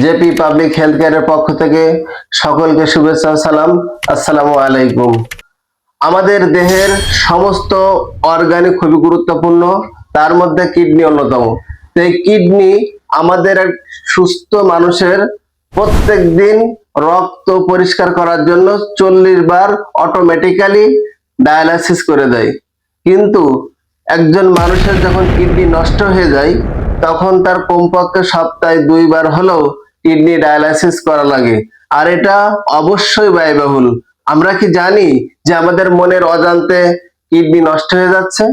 JP public health কেয়ারের পক্ষ থেকে সকলকে শুভেচ্ছা সালাম। আসসালামু আলাইকুম। আমাদের দেহের সমস্ত অর্গানিক খুবই গুরুত্বপূর্ণ, তার মধ্যে কিডনি অন্যতম। এই কিডনি আমাদের সুস্থ মানুষের প্রত্যেক দিন রক্ত পরিষ্কার করার জন্য চল্লিশ বার অটোমেটিক্যালি ডায়ালাইসিস করে দেয়। কিন্তু একজন মানুষের যখন কিডনি নষ্ট হয়ে যায়, তখন তার কমপক্ষে সপ্তাহে দুইবার হলেও কিডনি ডায়ালাইসিস করা লাগে। আর এটা অবশ্যই ব্যয়বহুল। আমরা কি জানি যে আমাদের মনের অজান্তে কিডনি নষ্ট হয়ে যাচ্ছে?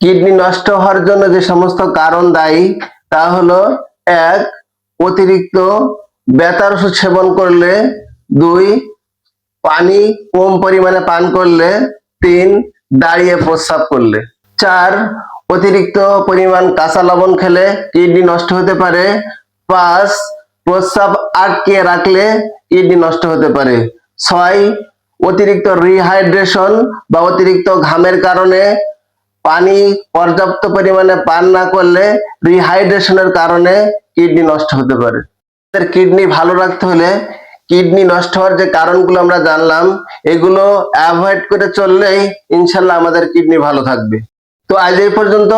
কিডনি নষ্ট হওয়ার জন্য যে সমস্ত কারণ দায়ী, তা হলো, এক, অতিরিক্ত বেতার ওষুধ সেবন করলে, দুই, পানি কম পরিমাণে পান করলে, তিন, দাঁড়িয়ে প্রস্রাব করলে। চার, অতিরিক্ত পরিমাণ কাঁচা লবণ খেলে কিডনি নষ্ট হতে পারে। পাঁচ, প্রস্রাব আটকে রাখলে কিডনি নষ্ট হতে পারে। ছয়, অতিরিক্ত রিহাইড্রেশন বা অতিরিক্ত ঘামের কারণে পানি পর্যাপ্ত পরিমাণে পান না করলে রিহাইড্রেশনের কারণে কিডনি নষ্ট হতে পারে। কিডনি ভালো রাখতে হলে কিডনি নষ্ট হওয়ার যে কারণগুলো আমরা জানলাম, এগুলো অ্যাভয়েড করে চললেই ইনশাল্লাহ আমাদের কিডনি ভালো থাকবে। তো আজ এই পর্যন্ত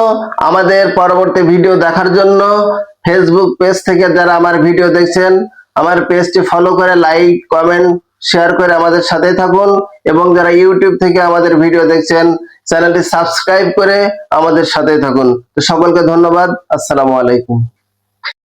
আমাদের পরবর্তী ভিডিও দেখার জন্য ফেসবুক পেজ থেকে যারা আমার ভিডিও দেখছেন, আমার পেজটি ফলো করে লাইক কমেন্ট শেয়ার করে আমাদের সাথে থাকুন এবং যারা ইউটিউব থেকে আমাদের ভিডিও দেখছেন চ্যানেলটি সাবস্ক্রাইব করে আমাদের সাথেই থাকুন। তো সকলকে ধন্যবাদ। আসসালামু আলাইকুম।